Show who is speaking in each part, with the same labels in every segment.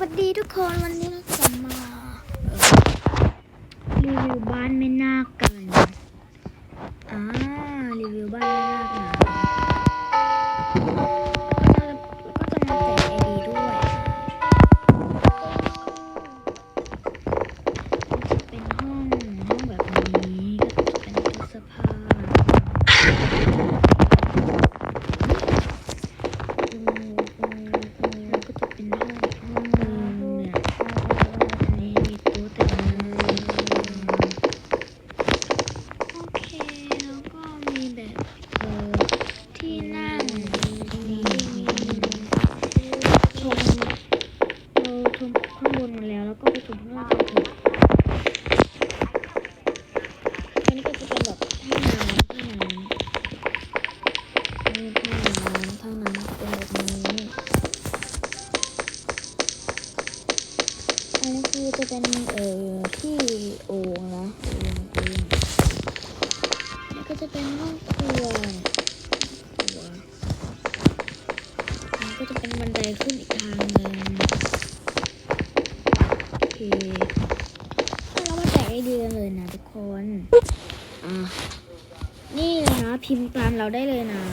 Speaker 1: วัสดีทุกคนวันนี้เราจะมาเอ่อรีวิวบ้านไม่นาคกันอ่า นมาแล้วแล้วก็ไปชมข้างล่างกันเถอะอันนี้ก็จะเป็นแบบท่าน้ำท่าน้ำนี่ท่าน้ำท่าน้ำเป็นแบบนี้อันนี้คือจะเป็นเอ่อที่โอ่งนะโอ่งโอ่งแล้วก็จะเป็นห้องครัวครัวมันก็จะเป็นบันไดขึ้นอีกทางหนึ่ง เคเรามาแจกไอเดียกันเลยนะทุกคนอะนี่เลยนะ พิมพ์ตามเราได้เลยนะ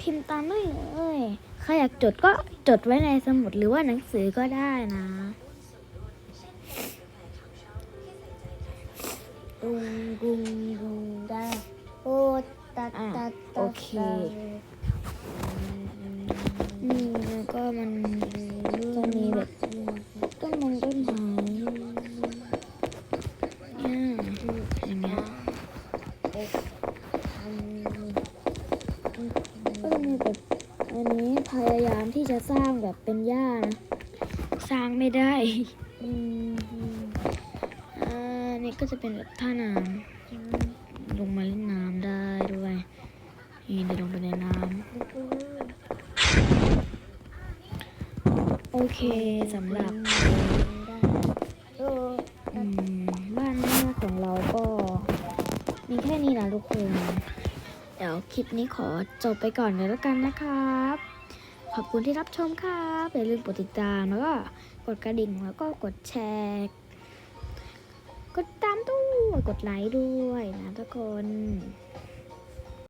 Speaker 1: พิมพ์ตามได้เลยใครอยากจดก็จดไว้ในสมุดหรือว่าหนังสือก็ได้นะ
Speaker 2: กุงกุงกุง
Speaker 1: ก็จะมีแบบอันนี้พยายามที่จะสร้างแบบเป็นหญ้านะสร้างไม่ได้
Speaker 2: อืมอืม
Speaker 1: อ่านี่ก็จะเป็นแบบท่าน้ำลงมาเล่นน้ำได้ด้วยนี่เดินลงไปในน้ำโอเคสำหรับ
Speaker 2: โมี
Speaker 1: แค่นี้นะทุกคน เดี๋ยวคลิปนี้ขอจบไปก่อนเลยแล้วกันนะครับ ขอบคุณที่รับชมครับอย่าลืมกดติดตามแล้วก็กดกระดิ่งแล้วก็กดแชร์ กดตามด้วยกดไลค์ด้วยนะทุกคน